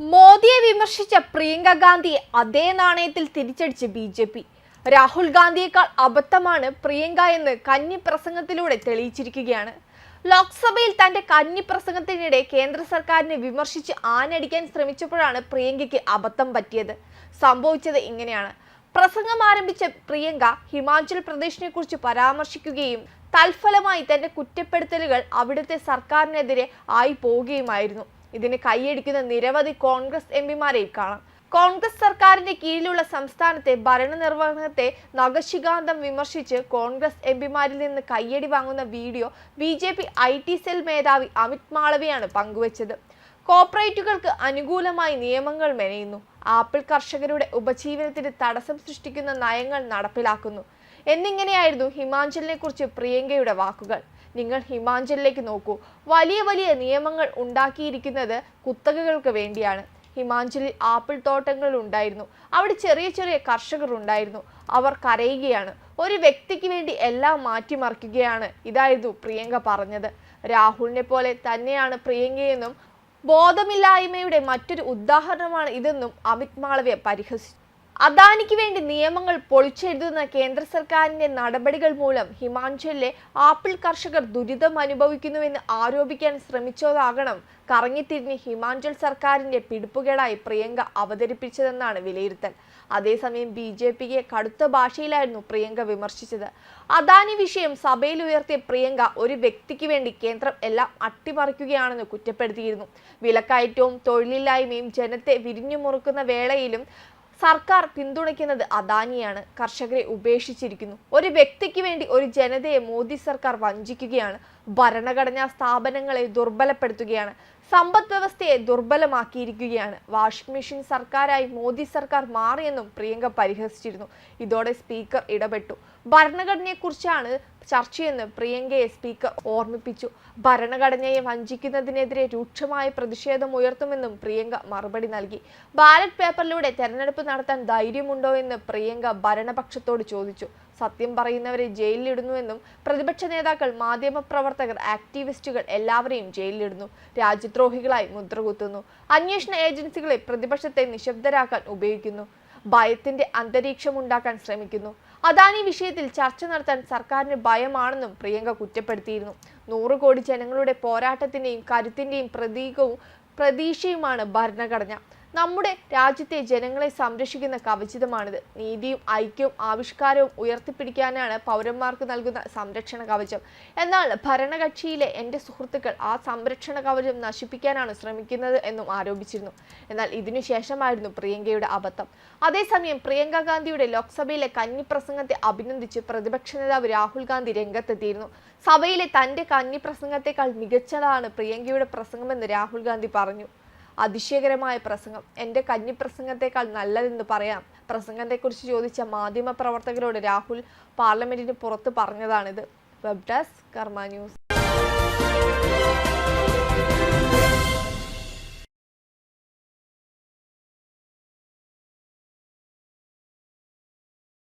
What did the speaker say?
മോദിയെ വിമർശിച്ച പ്രിയങ്ക ഗാന്ധിയെ അതേ നാണയത്തിൽ തിരിച്ചടിച്ച് ബി ജെ പി. രാഹുൽ ഗാന്ധിയേക്കാൾ അബദ്ധമാണ് പ്രിയങ്ക എന്ന് കന്നി പ്രസംഗത്തിലൂടെ തെളിയിച്ചിരിക്കുകയാണ്. ലോക്സഭയിൽ തന്റെ കന്നി പ്രസംഗത്തിനിടെ കേന്ദ്ര സർക്കാരിനെ വിമർശിച്ച് ആനടിക്കാൻ ശ്രമിച്ചപ്പോഴാണ് പ്രിയങ്കയ്ക്ക് അബദ്ധം പറ്റിയത്. സംഭവിച്ചത് ഇങ്ങനെയാണ്. പ്രസംഗം ആരംഭിച്ച പ്രിയങ്ക ഹിമാചൽ പ്രദേശിനെ കുറിച്ച് പരാമർശിക്കുകയും തൽഫലമായി തന്റെ കുറ്റപ്പെടുത്തലുകൾ അവിടുത്തെ സർക്കാരിനെതിരെ ആയി പോവുകയുമായിരുന്നു. ഇതിന് കൈയടിക്കുന്ന നിരവധി കോൺഗ്രസ് എം പിമാരെയും കാണാം. കോൺഗ്രസ് സർക്കാരിന്റെ കീഴിലുള്ള സംസ്ഥാനത്തെ ഭരണനിർവഹണത്തെ നഖശികാന്തം വിമർശിച്ച് കോൺഗ്രസ് എം പിമാരിൽ നിന്ന് കയ്യടി വാങ്ങുന്ന video B J P I T cell മേധാവി അമിത് മാളവിയാണ് പങ്കുവച്ചത്. കോർപ്പറേറ്റുകൾക്ക് അനുകൂലമായി നിയമങ്ങൾ മെനയുന്നു. ആപ്പിൾ കർഷകരുടെ ഉപജീവനത്തിന് തടസ്സം സൃഷ്ടിക്കുന്ന നയങ്ങൾ നടപ്പിലാക്കുന്നു. എന്നിങ്ങനെയായിരുന്നു ഹിമാചലിനെ കുറിച്ച് പ്രിയങ്കയുടെ വാക്കുകൾ. നിങ്ങൾ ഹിമാചലിലേക്ക് നോക്കൂ. വലിയ വലിയ നിയമങ്ങൾ ഉണ്ടാക്കിയിരിക്കുന്നത് കുത്തകകൾക്ക് വേണ്ടിയാണ്. ഹിമാചലിൽ ആപ്പിൾ തോട്ടങ്ങൾ ഉണ്ടായിരുന്നു. അവിടെ ചെറിയ ചെറിയ കർഷകർ ഉണ്ടായിരുന്നു. അവർ കരയുകയാണ്. ഒരു വ്യക്തിക്ക് വേണ്ടി എല്ലാം മാറ്റിമറിക്കുകയാണ്. ഇതായിരുന്നു പ്രിയങ്ക പറഞ്ഞത്. രാഹുലിനെ പോലെ തന്നെയാണ് പ്രിയങ്കയെന്നും ബോധമില്ലായ്മയുടെ മറ്റൊരു ഉദാഹരണമാണ് ഇതെന്നും അമിത് മാളവ്യ പരിഹസിച്ചു. അദാനിക്ക് വേണ്ടി നിയമങ്ങൾ പൊളിച്ചെഴുതുന്ന കേന്ദ്ര സർക്കാരിന്റെ നടപടികൾ മൂലം ഹിമാചലിലെ ആപ്പിൾ കർഷകർ ദുരിതം അനുഭവിക്കുന്നുവെന്ന് ആരോപിക്കാൻ ശ്രമിച്ചതാകണം. കറങ്ങിത്തിരിഞ്ഞ് ഹിമാചൽ സർക്കാരിന്റെ പിടിപ്പുകേടായി പ്രിയങ്ക അവതരിപ്പിച്ചതെന്നാണ് വിലയിരുത്തൽ. അതേസമയം ബി ജെ പിയെ കടുത്ത ഭാഷയിലായിരുന്നു പ്രിയങ്ക വിമർശിച്ചത്. അദാനി വിഷയം സഭയിൽ ഉയർത്തിയ പ്രിയങ്ക ഒരു വ്യക്തിക്ക് വേണ്ടി കേന്ദ്രം എല്ലാം അട്ടിമറിക്കുകയാണെന്ന് കുറ്റപ്പെടുത്തിയിരുന്നു. വിലക്കയറ്റവും തൊഴിലില്ലായ്മയും ജനത്തെ വിരിഞ്ഞു മുറുക്കുന്ന വേളയിലും സർക്കാർ പിന്തുണയ്ക്കുന്നത് അദാനിയാണ്. കർഷകരെ ഉപേക്ഷിച്ചിരിക്കുന്നു. ഒരു വ്യക്തിക്ക് വേണ്ടി ഒരു ജനതയെ മോദി സർക്കാർ വഞ്ചിക്കുകയാണ്. ഭരണഘടനാ സ്ഥാപനങ്ങളെ ദുർബലപ്പെടുത്തുകയാണ്. സമ്പദ് വ്യവസ്ഥയെ ദുർബലമാക്കിയിരിക്കുകയാണ്. വാഷിംഗ് മെഷീൻ സർക്കാരായി മോദി സർക്കാർ മാറിയെന്നും പ്രിയങ്ക പരിഹസിച്ചിരുന്നു. ഇതോടെ സ്പീക്കർ ഇടപെട്ടു. ഭരണഘടനയെക്കുറിച്ചാണ് ചർച്ചയെന്ന് പ്രിയങ്കയെ സ്പീക്കർ ഓർമ്മിപ്പിച്ചു. ഭരണഘടനയെ വഞ്ചിക്കുന്നതിനെതിരെ രൂക്ഷമായ പ്രതിഷേധം ഉയർത്തുമെന്നും പ്രിയങ്ക മറുപടി നൽകി. ബാലറ്റ് പേപ്പറിലൂടെ തെരഞ്ഞെടുപ്പ് നടത്താൻ ധൈര്യമുണ്ടോ എന്ന് പ്രിയങ്ക ഭരണപക്ഷത്തോട് ചോദിച്ചു. സത്യം പറയുന്നവരെ ജയിലിലിടുന്നുവെന്നും പ്രതിപക്ഷ നേതാക്കൾ മാധ്യമപ്രവർത്തകർ ആക്ടിവിസ്റ്റുകൾ എല്ലാവരെയും ജയിലിലിടുന്നു. രാജ്യദ്രോഹികളായി മുദ്രകുത്തുന്നു അന്വേഷണ ഏജൻസികളെ പ്രതിപക്ഷത്തെ നിശബ്ദരാക്കാൻ ഉപയോഗിക്കുന്നു. ഭയത്തിന്റെ അന്തരീക്ഷം ഉണ്ടാക്കാൻ ശ്രമിക്കുന്നു. അദാനി വിഷയത്തിൽ ചർച്ച നടത്താൻ സർക്കാരിന് ഭയമാണെന്നും പ്രിയങ്ക കുറ്റപ്പെടുത്തിയിരുന്നു. നൂറ് കോടി ജനങ്ങളുടെ പോരാട്ടത്തിന്റെയും കരുത്തിന്റെയും പ്രതീകവും പ്രതീക്ഷയുമാണ് ഭരണഘടന. നമ്മുടെ രാജ്യത്തെ ജനങ്ങളെ സംരക്ഷിക്കുന്ന കവചിതമാണിത്. നീതിയും ഐക്യവും ആവിഷ്കാരവും ഉയർത്തിപ്പിടിക്കാനാണ് പൗരന്മാർക്ക് നൽകുന്ന സംരക്ഷണ കവചം. എന്നാൽ ഭരണകക്ഷിയിലെ എന്റെ സുഹൃത്തുക്കൾ ആ സംരക്ഷണ കവചം നശിപ്പിക്കാനാണ് ശ്രമിക്കുന്നത് എന്നും ആരോപിച്ചിരുന്നു. എന്നാൽ ഇതിനുശേഷമായിരുന്നു പ്രിയങ്കയുടെ അബദ്ധം. അതേസമയം പ്രിയങ്ക ഗാന്ധിയുടെ ലോക്സഭയിലെ കന്നി പ്രസംഗത്തെ അഭിനന്ദിച്ച് പ്രതിപക്ഷ നേതാവ് രാഹുൽ ഗാന്ധി രംഗത്തെത്തിയിരുന്നു. സഭയിലെ തന്റെ കന്നി പ്രസംഗത്തെക്കാൾ മികച്ചതാണ് പ്രിയങ്കയുടെ പ്രസംഗമെന്ന് രാഹുൽ ഗാന്ധി പറഞ്ഞു. അതിശയകരമായ പ്രസംഗം. എന്റെ കഞ്ഞി പ്രസംഗത്തെക്കാൾ നല്ലതെന്ന് പറയാം. പ്രസംഗത്തെക്കുറിച്ച് ചോദിച്ച മാധ്യമ പ്രവർത്തകരോട് രാഹുൽ പാർലമെന്റിന് പുറത്ത് പറഞ്ഞതാണിത്. Web desk Karma news